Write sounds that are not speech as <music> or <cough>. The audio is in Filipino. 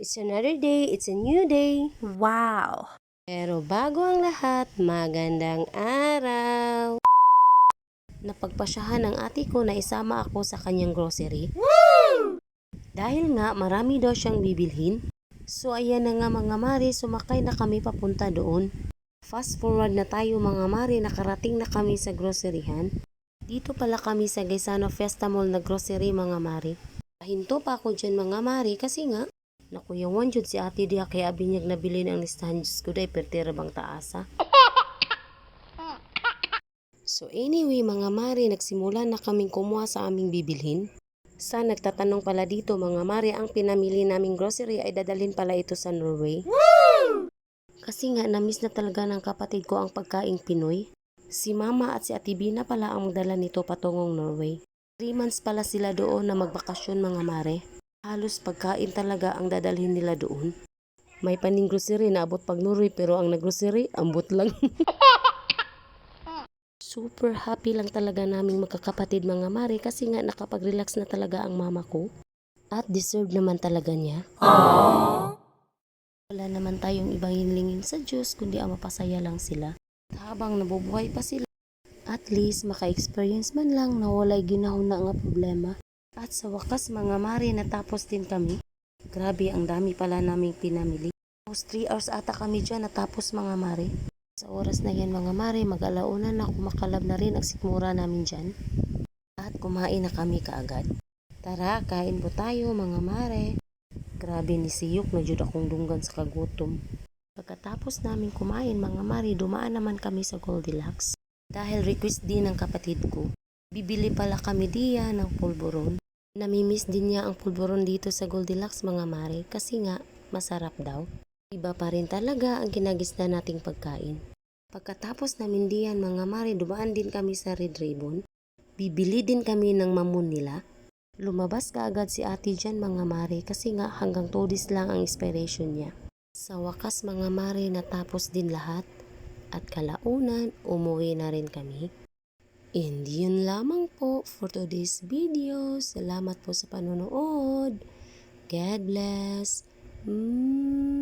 It's another day, it's a new day. Wow! Pero bago ang lahat, magandang araw! Napagpasyahan ng ate ko na isama ako sa kanyang grocery. Dahil nga marami daw siyang bibilhin. So ayan na nga mga mari, sumakay na kami papunta doon. Fast forward na tayo mga mari, nakarating na kami sa groceryhan. Dito pala kami sa Gaisano Fiesta Mall na grocery mga mari. Pahinto pa ako dyan mga mari kasi nga, nakuyawan jud si ate diha kaya binyag nabili ang listahan Diyos ko day pertira bang taasa. So anyway mga mari, nagsimula na kaming kumuha sa aming bibilhin. Sa nagtatanong pala dito mga mari, ang pinamili naming grocery ay dadalhin pala ito sa Norway. Kasi nga namiss na talaga ng kapatid ko ang pagkaing Pinoy. Si mama at si ate Bina pala ang magdala nito patungong Norway. 3 months pala sila doon na magbakasyon mga mare. Halos pagkain talaga ang dadalhin nila doon. May paning grocery na abot pag Norway pero ang naggrocery ambot lang. <laughs> Super happy lang talaga naming magkakapatid mga mare kasi nga nakapag-relax na talaga ang mama ko. At deserve naman talaga niya. Wala naman tayong ibang hinlingin sa Diyos kundi ang mapasaya lang sila. At habang nabubuhay pa sila, at least maka-experience man lang na walay ginahon na nga problema. At sa wakas mga mare natapos din kami. Grabe ang dami pala naming pinamili. Almost 3 hours ata kami dyan natapos mga mare. Sa oras na yan mga mare, mag-alauna na kumakalab na rin ang sikmura namin dyan. At kumain na kami kaagad. Tara, kain po tayo mga mare. Grabe ni Siyok na jud akong dunggan sa kagutom. Pagkatapos namin kumain mga mare, dumaan naman kami sa Goldilocks. Dahil request din ng kapatid ko, bibili pala kami diya ng pulburon. Namimiss din niya ang pulburon dito sa Goldilocks mga mare kasi nga masarap daw. Iba pa rin talaga ang kinagisna nating pagkain. Pagkatapos namin diyan mga mare, dumaan din kami sa Red Ribbon. Bibili din kami ng mamon nila. Lumabas kaagad si ate dyan mga mare kasi nga hanggang 2 days lang ang expiration niya. Sa wakas mga mare natapos din lahat at kalaunan umuwi na rin kami. And yun lamang po for today's video. Salamat po sa panonood. God bless. Mm.